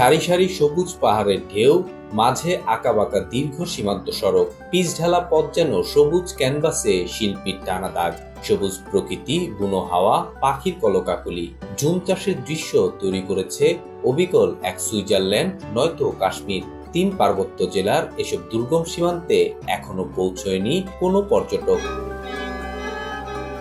সারি সারি সবুজ পাহাড়ের ঢেউ, মাঝে আঁকাবাঁকা দীর্ঘ সীমান্ত সড়ক পিচ ঢালা পথ যেন সবুজ ক্যানভাসে শিল্পীর টানা দাগ। সবুজ প্রকৃতি, বুনো হাওয়া, পাখির কলকাকলি। জুম চাষের দৃশ্য তৈরি করেছে অবিকল এক সুইজারল্যান্ড, নয়তো কাশ্মীর। তিন পার্বত্য জেলার এসব দুর্গম সীমান্তে এখনও পৌঁছয়নি কোনো পর্যটক।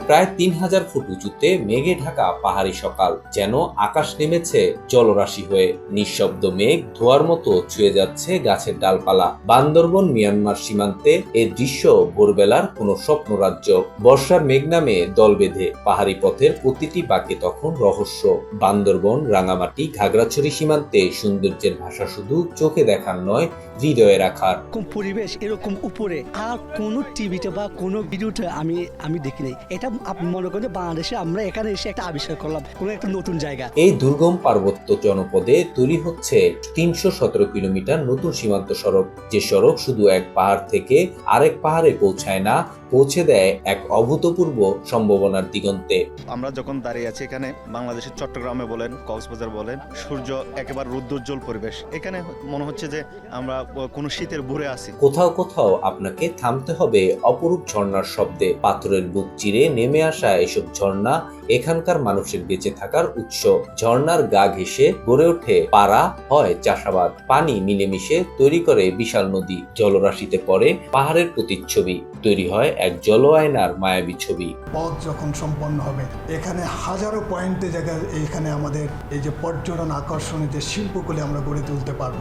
প্রায় তিন হাজার ফুট উঁচুতে মেঘে ঢাকা পাহাড়ি সকাল, যেন আকাশ নেমেছে জলরাশি হয়ে। নিঃশব্দ মেঘ ধোয়ার মতো ছুঁয়ে যাচ্ছে গাছের ডালপালা। বান্দরবন, মিয়ানমার সীমান্তে এ দৃশ্য ভোরবেলার কোনো স্বপ্নরাজ্য। বর্ষার মেঘ নামে দল বেঁধে পাহাড়ি পথের প্রতিটি বাঁকে তখন রহস্য। বান্দরবন, রাঙামাটি, ঘাগড়াছড়ি সীমান্তে সৌন্দর্যের ভাষা শুধু চোখে দেখার নয়, হৃদয়ে রাখার। পরিবেশ, এরকম উপরে আর কোনো টিভিতে বা কোনো ভিডিওতে আমি আমি দেখি নাই। এটা আপনি মনে করেন যে বাংলাদেশে আমরা এখানে এসে একটা আবিষ্কার করলাম, কোনো একটা নতুন জায়গা। এই দুর্গম পার্বত্য জনপদে তৈরি হচ্ছে তিনশো সতেরো কিলোমিটার নতুন সীমান্ত সড়ক। যে সড়ক শুধু এক পাহাড় থেকে আরেক পাহাড়ে পৌঁছায় না পৌঁছে দেয় এক অভূতপূর্ব সম্ভাবনার দিগন্তে। আমরা যখন দাঁড়িয়ে আছি এখানে বাংলাদেশের চট্টগ্রামে বলেন কক্সবাজার বলেন সূর্য একেবারে রুদ্রোজ্জ্বল পরিবেশ। এখানে মনে হচ্ছে যে আমরা কোনো শীতের ভোরে আছি। কোথাও কোথাও আপনাকে থামতে হবে অপরূপ ঝর্ণার শব্দে। পাথরের বুক চিরে নেমে আসা এসব ঝর্ণা এখানকার মানুষের বেঁচে থাকার উৎস। ঝর্ণার গা ঘেঁষে গড়ে ওঠে পাড়া হয় চাষাবাদ। পানি মিলেমিশে তৈরি করে বিশাল নদী। জলরাশিতে পড়ে পাহাড়ের প্রতিচ্ছবি। তৈরি হয় এক জল আয়নার মায়াবী ছবি। পথ যখন সম্পন্ন হবে, এখানে হাজারো পয়েন্টে জায়গায় এখানে আমাদের এই যে পর্যটন আকর্ষণের যে শিল্পগুলি আমরা গড়ে তুলতে পারব।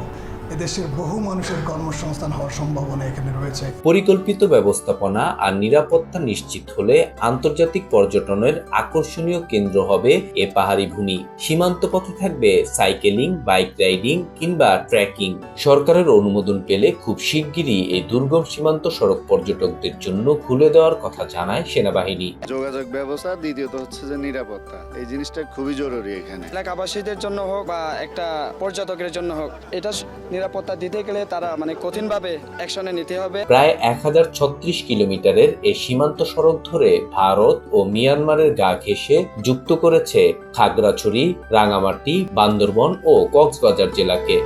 এদেশের বহু মানুষের কর্মসংস্থান হওয়ার সম্ভাবনা এখানে রয়েছে। পরিকল্পিত ব্যবস্থাপনা আর নিরাপত্তা নিশ্চিত হলে আন্তর্জাতিক পর্যটনের আকর্ষণীয় কেন্দ্র হবে এ পাহাড়ি ভূমি। সীমান্ত পথে থাকবে সাইকেলিং বাইক রাইডিং কিংবা ট্রেকিং। সরকারের অনুমোদন পেলে খুব শিগগিরই এই দুর্গম সীমান্ত সড়ক পর্যটকদের জন্য খুলে দেওয়ার কথা জানায় সেনাবাহিনী। যোগাযোগ ব্যবস্থা দ্বিতীয়ত হচ্ছে যে নিরাপত্তা। এই জিনিসটা খুবই জরুরি এখানে। এলাকাবাসীদের জন্য হোক বা একটা পর্যটকের জন্য হোক এটা নিরাপত্তা দিতে গেলে তারা মানে কঠিনভাবে অ্যাকশনে নিতে হবে। প্রায় এক হাজার ছত্রিশ কিলোমিটারের এই সীমান্ত সড়ক ধরে ভারত ও মিয়ানমারের গা ঘেঁষে যুক্ত করেছে খাগড়াছড়ি রাঙামাটি বান্দরবন ও কক্সবাজার জেলাকে।